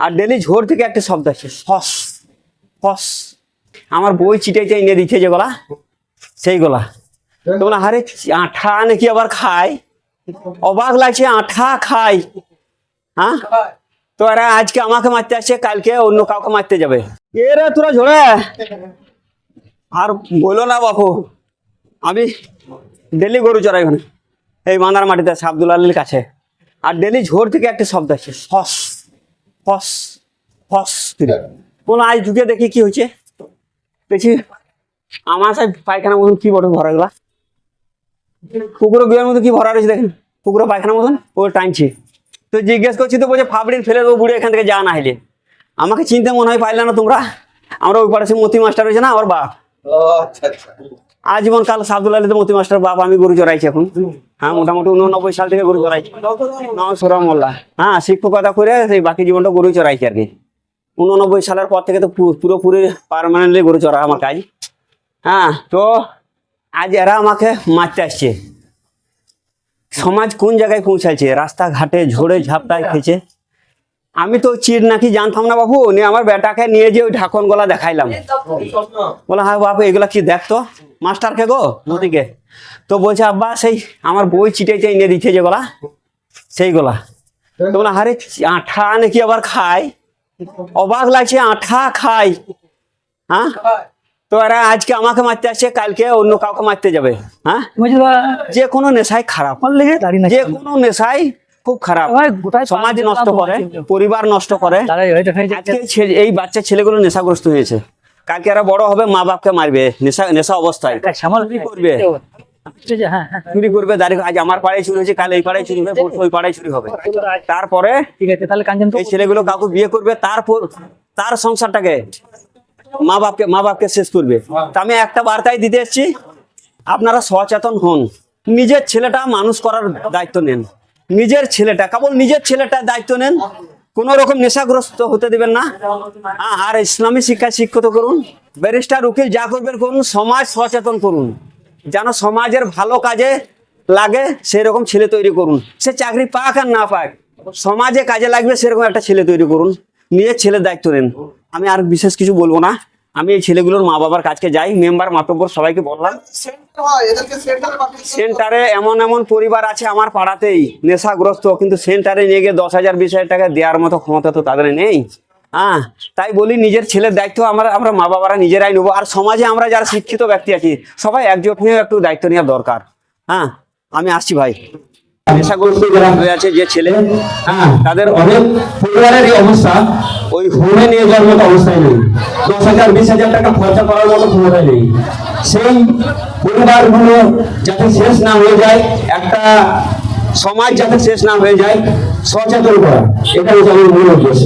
আর daily ঝোর থেকে একটা শব্দ আছে ফস ফস। আমার বই চিটাইতে এনে দিচ্ছে যেগুলা সেইগুলা তোমরা হারে আঠা নাকি আবার খায়? অবাক লাগছে, আঠা খায়। হ্যাঁ? তো এরা আজকে আমাকে মারতে আসছে, কালকে অন্য কাউকে মারতে যাবে। এ রে, তোরা ঝোড়ে। আর বলো না বাপু, আমি ডেলি গরু চড়াই ওখানে। এই মান্দার মাটিতে আছে, আব্দুল আলীর কাছে। আর ডেলি ঝোর থেকে একটা শব্দ আছে ফস। ফস ফস বলো, আজ ঢুকে দেখি কি হয়েছে। দেখছি আমার সাথে পায়খানার মতন কি বড় ভরা গেলা কুকুরো বিয়ের মতো কি ভরা রয়েছে দেখেন? কুকুরো পায়খানার মতন, ও টানছে। তো জিজ্ঞেস করছি তো, বলছে ফাবড়িন ফেলে দেবো, বুড়ে এখান থেকে যা না হলে আমাকে চিনতে মনে হয় পাইলে না তোমরা? আমরা ওই পাশে মতি মাস্টার রয়েছে না, আমার বাপ। আচ্ছা আচ্ছা। আজীবন কাল সাবদুল আলী তো মতি মাস্টার বাপ আমি গরু চড়াইছি এখন। হ্যাঁ মোটামুটি উননব্বই সাল থেকে গরু চড়াইছি নমস্কার মোল্লা হ্যাঁ শিক্ষকতা করে সেই বাকি জীবনটা গরু চড়াইছি আর কি। উননব্বই সালের পর থেকে তো পুরোপুরি পারমানেন্টলি গরু চড়া আমার কাজ। হ্যাঁ তো আজ এরা আমাকে মারতে আসছে। সমাজ কোন জায়গায় পৌঁছাচ্ছে রাস্তাঘাটে ঝোড়ে ঝাপটায় খেয়েছে। আমি তো চির নাকি জানতাম না বাবু নিয়ে আমার বেটাকে নিয়ে যে ওই ঢাকন গলা দেখাইলাম। বলে হ্যাঁ বাবু এগুলা কি দেখতো মাস্টারকে গো নদীকে? তো বলছে আব্বা সেই আমার বই চিটাইতে এনে দিচ্ছে যেগুলা সেইগুলা তো বলে হারে আঠা নাকি আবার খায়? অবাক লাগছে আঠা খায়। হ্যাঁ? তো এরা আজকে আমাকে মারতে আসছে কালকে অন্য কাউকে মারতে যাবে। হ্যাঁ? যে কোনো নেশাই খারাপ। যে কোনো নেশাই খুব খারাপ। সমাজ নষ্ট করে পরিবার নষ্ট করে। এই বাচ্চা ছেলেগুলো নেশাগ্রস্ত হয়েছে। কালকে এরা বড় হবে মা বাপকে মারবে নেশা নেশা অবস্থায়। করবে। হ্যাঁ হ্যাঁ চুরি করবে আজ আমার পাড়ায় চুরি হয়েছে কাল এই পাড়ায় চুরি হবে ওই পাড়ায় চুরি হবে। তারপরে ঠিক আছে তাহলে এই ছেলেগুলো কাউকে বিয়ে করবে তারপর তার সংসারটাকে মা বাপকে মা বাপকে শেষ করবে। তা আমি একটা বার্তাই দিতে এসেছি আপনারা সচেতন হন। নিজের ছেলেটা মানুষ করার দায়িত্ব নেন। নিজের ছেলেটা কেবল নিজের ছেলেটা দায়িত্ব নেন। কোন রকম নেশাগ্রস্ত হতে দেবেন না। আর ইসলামী শিক্ষা শিক্ষিত করুন ব্যারিস্টার উকিল যা করবেন করুন সমাজ সচেতন করুন। যেন সমাজের ভালো কাজে লাগে সেরকম ছেলে তৈরি করুন। সে চাকরি পাক আর না পাক সমাজে কাজে লাগবে সেরকম একটা ছেলে তৈরি করুন। নিজের ছেলের দায়িত্ব নেন। আমি আর বিশেষ কিছু বলব না। আমি এই ছেলেগুলোর মা বাবার কাছকে যাই মেম্বার মাতব্বর সবাইকে বললাম। সেন্টার এমন এমন পরিবার আছে আমার পাড়াতেই নেশাগ্রস্ত কিন্তু সেন্টারে নিয়ে গিয়ে দশ হাজার বিশ হাজার টাকা দেওয়ার মতো ক্ষমতা তো তাদের নেই। হ্যাঁ তাই বলি নিজের ছেলের দায়িত্ব আমরা আমরা মা বাবারা নিজেরাই নেব। আর সমাজে আমরা যারা শিক্ষিত ব্যক্তি আছি সবাই একজোট হয়ে একটু দায়িত্ব নেওয়া দরকার। হ্যাঁ আমি আসছি ভাই। নেশাগ্রস্ত যারা হয়ে আছে যে ছেলে হ্যাঁ তাদের অনেক পরিবারের এই অবস্থা। ওই হুড়ে নিয়ে যাওয়ার মতো অবস্থায় নেই। দশ হাজার, বিশ হাজার টাকা খরচা করার মতো ক্ষমতা নেই। সেই পরিবারগুলো যাতে শেষ না হয়ে যায়, একটা সমাজ যাতে শেষ না হয়ে যায়, সচেতন করা। এটা হচ্ছে আমার মূল উদ্দেশ্য।